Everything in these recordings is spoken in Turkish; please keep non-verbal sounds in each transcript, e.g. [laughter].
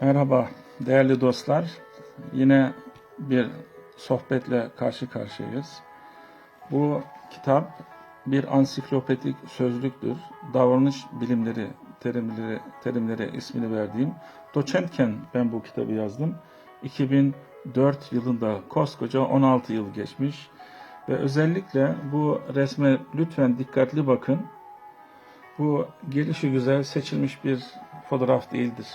Merhaba değerli dostlar. Yine bir sohbetle karşı karşıyayız. Bu kitap bir ansiklopedik sözlüktür. Davranış bilimleri terimleri terimlere ismini verdiğim doçentken ben bu kitabı yazdım. 2004 yılında koskoca 16 yıl geçmiş ve özellikle bu resme lütfen dikkatli bakın. Bu gelişi güzel seçilmiş bir fotoğraf değildir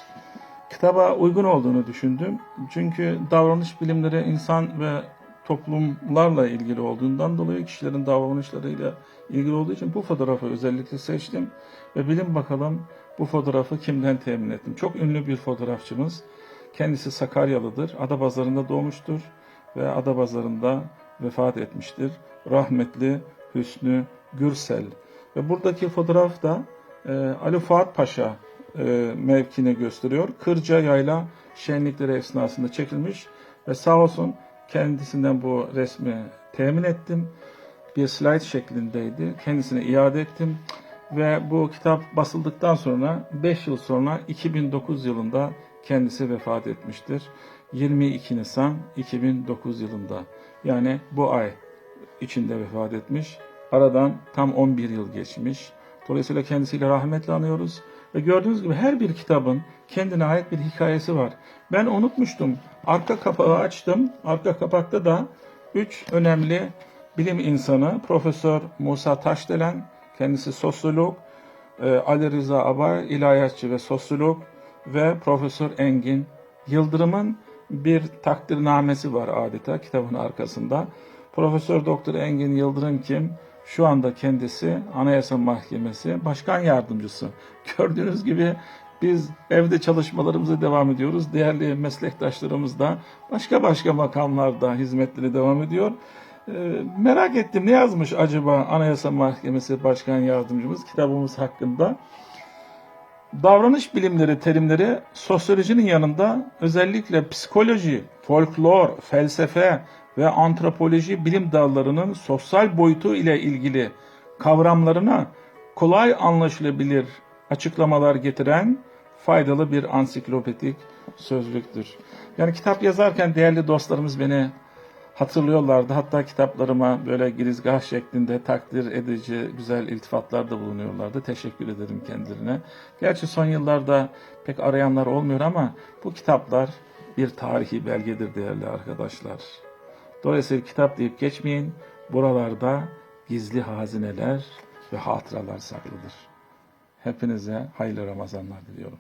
kitaba uygun olduğunu düşündüm. Çünkü davranış bilimleri insan ve toplumlarla ilgili olduğundan dolayı kişilerin davranışlarıyla ilgili olduğu için bu fotoğrafı özellikle seçtim. Ve bilin bakalım bu fotoğrafı kimden temin ettim. Çok ünlü bir fotoğrafçımız. Kendisi Sakaryalıdır. Adapazarı'nda doğmuştur ve Adapazarı'nda vefat etmiştir. Rahmetli Hüsnü Gürsel. Ve buradaki fotoğraf da e, Ali Fuat Paşa e, mevkini gösteriyor. Kırca Yayla şenlikleri esnasında çekilmiş ve sağ olsun kendisinden bu resmi temin ettim. Bir slide şeklindeydi. Kendisine iade ettim. Ve bu kitap basıldıktan sonra 5 yıl sonra 2009 yılında kendisi vefat etmiştir. 22 Nisan 2009 yılında. Yani bu ay içinde vefat etmiş. Aradan tam 11 yıl geçmiş. Dolayısıyla kendisiyle rahmetle anıyoruz. Ve gördüğünüz gibi her bir kitabın kendine ait bir hikayesi var. Ben unutmuştum. Arka kapağı açtım. Arka kapakta da üç önemli bilim insanı Profesör Musa Taşdelen, kendisi sosyolog, e, Ali Rıza Abar, ilahiyatçı ve sosyolog ve Profesör Engin Yıldırım'ın bir takdirnamesi var adeta kitabın arkasında. Profesör Doktor Engin Yıldırım kim? Şu anda kendisi Anayasa Mahkemesi Başkan Yardımcısı. [laughs] Gördüğünüz gibi biz evde çalışmalarımıza devam ediyoruz. Değerli meslektaşlarımız da başka başka makamlarda hizmetleri devam ediyor. Ee, merak ettim ne yazmış acaba Anayasa Mahkemesi Başkan Yardımcımız kitabımız hakkında. Davranış bilimleri terimleri sosyolojinin yanında özellikle psikoloji, folklor, felsefe ve antropoloji bilim dallarının sosyal boyutu ile ilgili kavramlarına kolay anlaşılabilir açıklamalar getiren faydalı bir ansiklopedik sözlüktür. Yani kitap yazarken değerli dostlarımız beni hatırlıyorlardı. Hatta kitaplarıma böyle girizgah şeklinde takdir edici güzel iltifatlarda bulunuyorlardı. Teşekkür ederim kendilerine. Gerçi son yıllarda pek arayanlar olmuyor ama bu kitaplar bir tarihi belgedir değerli arkadaşlar. Dolayısıyla kitap deyip geçmeyin. Buralarda gizli hazineler ve hatıralar saklıdır. Hepinize hayırlı Ramazanlar diliyorum.